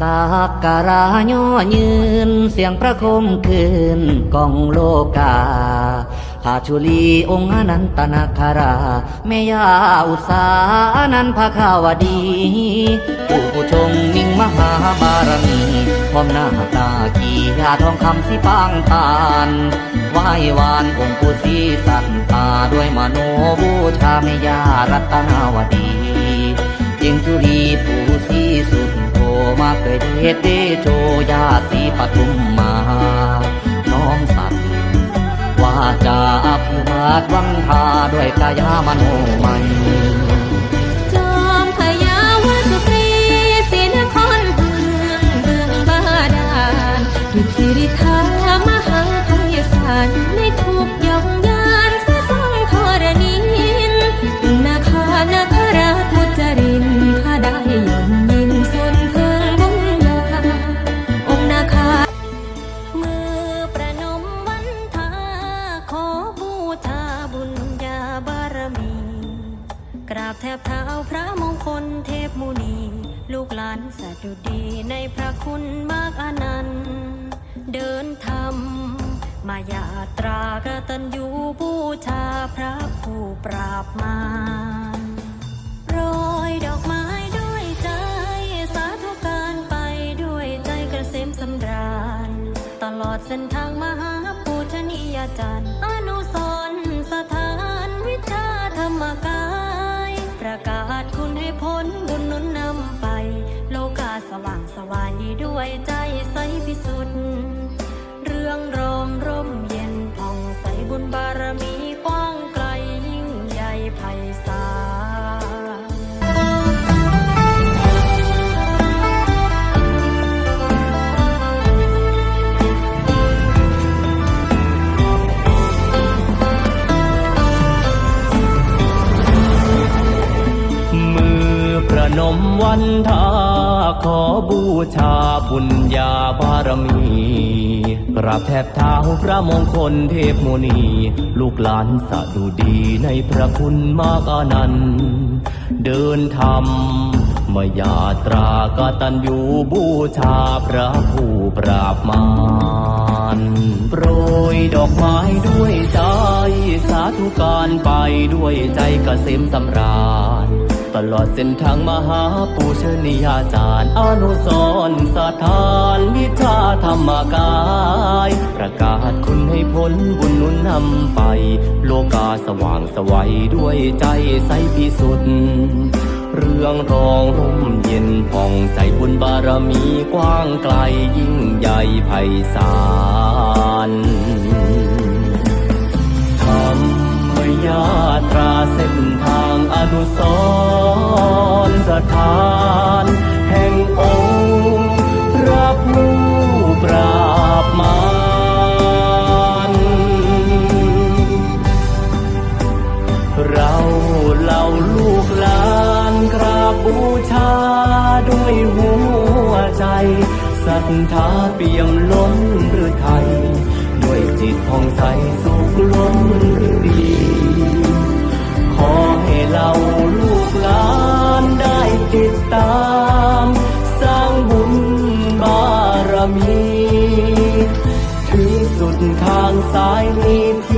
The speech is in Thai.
สักการะย่อยืน เสียงประคมคืนกองโลกาพาชุลีองค์นันตนาคาราแม่ยาอุสานันทภคาวดีผู้ผู้ชงมิ่งมหาบารมีพร้อมหน้าตากียาทองคำสิปางตานไหว้วานองค์ปู่ศรีสัตตาด้วยมโนบูชาแม่ยารัตนาวดี เดเหตุเดโชยาสีปทุมมา น้อมสัตว์ว่าจะผู้มาดวังทาด้วยกายามโนมัย แทบเท้าพระมงคลเทพมุนี ลูกหลานสะดุดีในพระคุณมากอนันต์เดินธรรมมายาตรากตัญญูบูชาพระผู้ปราบมารโรยดอกไม้ด้วยใจสาธุการไปด้วยใจกระเซมสำราญ ตลอดเส้นทางมหาปูชนียาจารย์ พ้นบุญนุนนำไป โลกาสว่างสวายด้วยใจ มวันทาขอบูชาบุญญาบารมีกราบแทบเท้าพระมงคลเทพโมนี ลูกหลานสะดุดีในพระคุณมากอนันต์เดินธรรมมายาตรากตัญญูบูชาพระผู้ปราบมารโปรยดอกไม้ด้วยใจ สาธุการไปด้วยใจกเกษมสำราญ ตลอดเส้นทางมหาปูชนียาจารย์อนุสรสถานวิชาธรรมกาย ประกาศคุณให้พ้นบุญนุนนำไป โลกาสว่างสวัยด้วยใจใสพิสุทธิ์เรื่องรองร่มเย็นผ่องใสบุญบารมีกว้างไกลยิ่งใหญ่ไพศาล รณ์สถานแห่งองค์พระผู้ปราบมารเราเหล่าลูกหลานกราบบูชาด้วยหัวใจศรัทธาเปี่ยมล้นหรือไทย ด้วยจิตผ่องใสสุขล้นดี ติดตาม สร้างบุญบารมี ถึงสุดทางสายนี้ที่